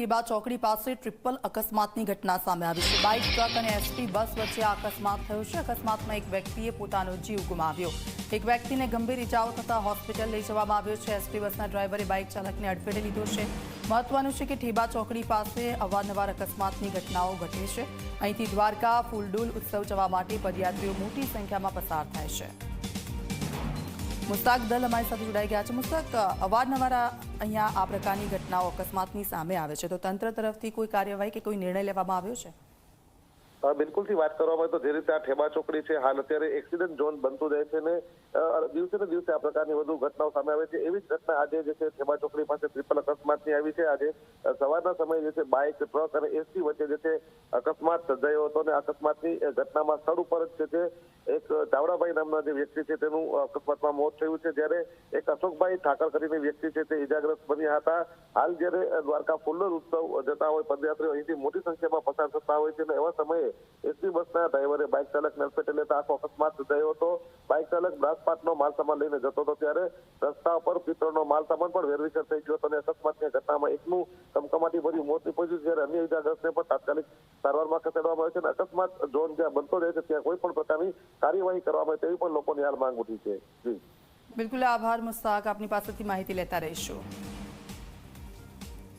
ટીબા ચોકડી પાસે ટ્રિપલ અકસ્માતની ઘટના સામે આવી છે. બાઇક, ટ્રક અને એસટી બસ વચ્ચે આ અકસ્માત થયો છે. અકસ્માતમાં એક વ્યક્તિએ પોતાનો જીવ ગુમાવ્યો. એક વ્યક્તિને ગંભીર ઇજાઓ થતાં હોસ્પિટલ લઈ જવામાં આવ્યો છે. એસટી બસના ડ્રાઈવરે બાઇક ચાલકને અડફેટે લીધો છે. મહત્વનું છે કે ઠેબા ચોકડી પાસે અવારનવાર અકસ્માતની ઘટનાઓ ઘટે છે. અહીંથી દ્વારકા, ફૂલડુલ ઉત્સવ જવા માટે પદયાત્રીઓ મોટી સંખ્યામાં પસાર થાય છે. મુસ્તાક દલ અમારી સાથે જોડાઈ ગયા છે. મુસ્તાક, અવારનવાર અહીંયા આ પ્રકારની ઘટનાઓ અકસ્માતની સામે આવે છે. તો તંત્ર તરફથી કોઈ કાર્યવાહી કે કોઈ નિર્ણય લેવામાં આવ્યો છે? બિલકુલથી વાત કરવામાં તો જે રીતે આ ઠેબા ચોકડી છે, હાલ અત્યારે એક્સિડન્ટ ઝોન બનતું જાય છે ને દિવસે ને દિવસે આ પ્રકારની વધુ ઘટનાઓ સામે આવે છે. એવી જ ઘટના આજે જે છે ઠેબા ચોકડી પાસે ટ્રિપલ અકસ્માતની આવી છે. આજે સવારના સમયે જે છે બાઇક ટ્રક અને એસટી વચ્ચે જે છે અકસ્માત સર્જાયો હતો અને અકસ્માતની ઘટનામાં સ્થળ ઉપર જ છે એક ચાવડાભાઈ નામના જે વ્યક્તિ છે તેનું અકસ્માતમાં મોત થયું છે. જ્યારે એક અશોકભાઈ ઠાકર કરીને વ્યક્તિ છે તે ઇજાગ્રસ્ત બન્યા હતા. હાલ જ્યારે દ્વારકા ફુલ્લર ઉત્સવ જતા હોય, પદયાત્રીઓ અહીંથી મોટી સંખ્યામાં પસાર થતા હોય છે અને એવા સમયે એસટી બસના ડ્રાઈવરે બાઇક ચાલકને અડફેટે લેતા આખો અકસ્માત થયો હતો. બાઇક ચાલક બ્રાસપાટનો માલસામાન લઈને જતો હતો ત્યારે રસ્તા પર પિત્તળનો માલસામાન પણ વેરવિખેર થઈ ગયો હતો અને અકસ્માતની ઘટનામાં એકનું કમકમાટી ભર્યું, મોત નીપજ્યું જ્યારે અન્ય ઇજાગ્રસ્તને પણ તાત્કાલિક સારવારમાં ખસેડવામાં આવે છે અને અકસ્માત ઝોન જ્યાં બનતો રહે છે, ત્યાં કોઈ પણ પ્રકારની કાર્યવાહી કરવામાં આવે તેવી પણ લોકોની હાલ માંગ ઉઠી છે. બિલકુલ આભાર, મુસ્તાક. આપની પાસેથી માહિતી લેતા રહીશું.